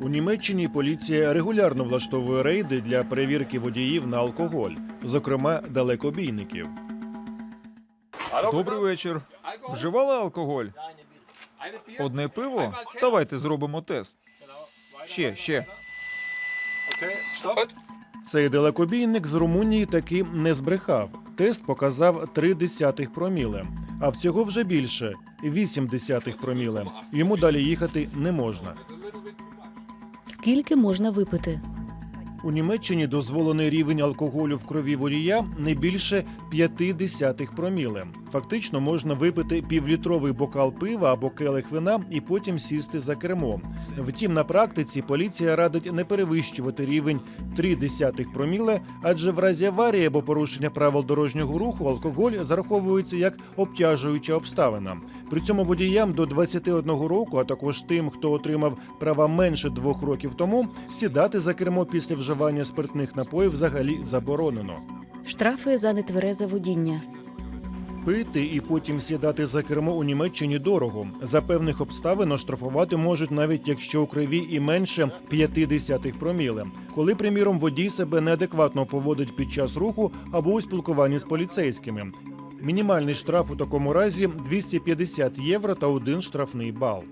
У Німеччині поліція регулярно влаштовує рейди для перевірки водіїв на алкоголь, зокрема далекобійників. Добрий вечір. Вживали алкоголь? Одне пиво? Давайте зробимо тест. Ще, ще. Цей далекобійник з Румунії таки не збрехав. Тест показав 3 десятих проміле, а всього вже більше 8 десятих проміле. Йому далі їхати не можна. Скільки можна випити? У Німеччині дозволений рівень алкоголю в крові водія не більше 5 десятих проміле. Фактично можна випити півлітровий бокал пива або келих вина і потім сісти за кермо. Втім, на практиці поліція радить не перевищувати рівень 3 десятих проміле, адже в разі аварії або порушення правил дорожнього руху алкоголь зараховується як обтяжуюча обставина. При цьому водіям до 21 року, а також тим, хто отримав права менше двох років тому, сідати за кермо після вживання спиртних напоїв взагалі заборонено. Штрафи за нетверезе водіння. Пити і потім сідати за кермо у Німеччині дорого. За певних обставин оштрафувати можуть навіть якщо у криві і менше 0,5 проміле. Коли, приміром, водій себе неадекватно поводить під час руху або у спілкуванні з поліцейськими. Мінімальний штраф у такому разі 250 євро та один штрафний бал.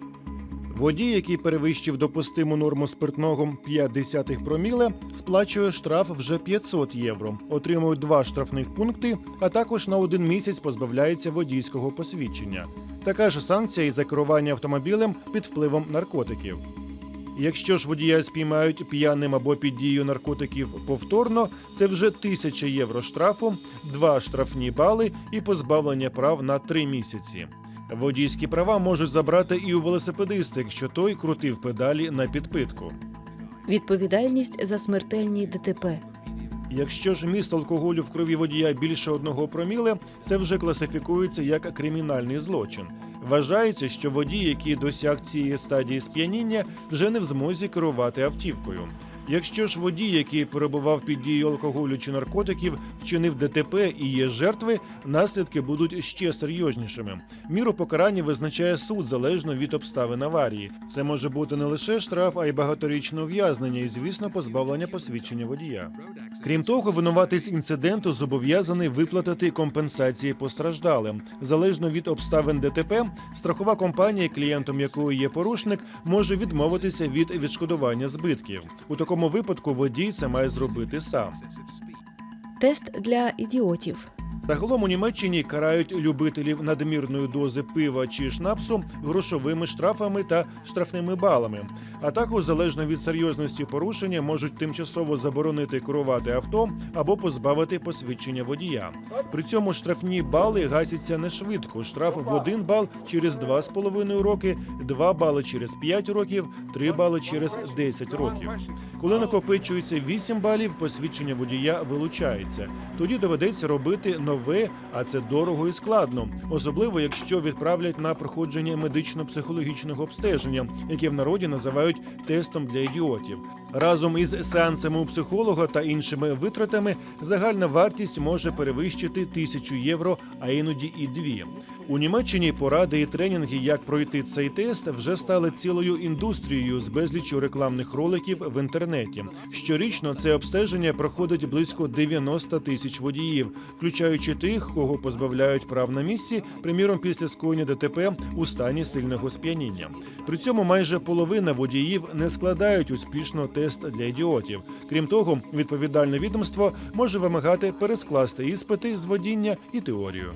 Водій, який перевищив допустиму норму спиртного 5 десятих проміле, сплачує штраф вже 500 євро, отримує два штрафних пункти, а також на один місяць позбавляється водійського посвідчення. Така ж санкція і за керування автомобілем під впливом наркотиків. Якщо ж водія спіймають п'яним або під дією наркотиків повторно, це вже тисяча євро штрафу, два штрафні бали і позбавлення прав на три місяці. Водійські права можуть забрати і у велосипедиста, якщо той крутив педалі на підпитку. Відповідальність за смертельні ДТП. Якщо ж міст алкоголю в крові водія більше одного проміле, це вже класифікується як кримінальний злочин. Вважається, що водій, який досяг цієї стадії сп'яніння, вже не в змозі керувати автівкою. Якщо ж водій, який перебував під дією алкоголю чи наркотиків, вчинив ДТП і є жертви, наслідки будуть ще серйознішими. Міру покарання визначає суд залежно від обставин аварії. Це може бути не лише штраф, а й багаторічне ув'язнення і, звісно, позбавлення посвідчення водія. Крім того, винуватий з інциденту зобов'язаний виплатити компенсації постраждалим. Залежно від обставин ДТП, страхова компанія, клієнтом якої є порушник, може відмовитися від відшкодування збитків. У такому випадку водій це має зробити сам. Тест для ідіотів. Загалом у Німеччині карають любителів надмірної дози пива чи шнапсу грошовими штрафами та штрафними балами. А також, залежно від серйозності порушення, можуть тимчасово заборонити керувати авто або позбавити посвідчення водія. При цьому штрафні бали гасяться не швидко. Штраф в один бал через 2,5 роки, 2 бали через 5 років, 3 бали через 10 років. Коли накопичується 8 балів, посвідчення водія вилучається. Тоді доведеться робити нове, а це дорого і складно, особливо якщо відправлять на проходження медично-психологічного обстеження, яке в народі називають тестом для ідіотів. Разом із сеансами у психолога та іншими витратами загальна вартість може перевищити тисячу євро, а іноді і дві. У Німеччині поради і тренінги, як пройти цей тест, вже стали цілою індустрією з безліччю рекламних роликів в інтернеті. Щорічно це обстеження проходить близько 90 тисяч водіїв, включаючи тих, кого позбавляють прав на місці, приміром після скоєння ДТП у стані сильного сп'яніння. При цьому майже половина водіїв не складають успішно тест для ідіотів. Крім того, відповідальне відомство може вимагати перескласти іспити з водіння і теорію.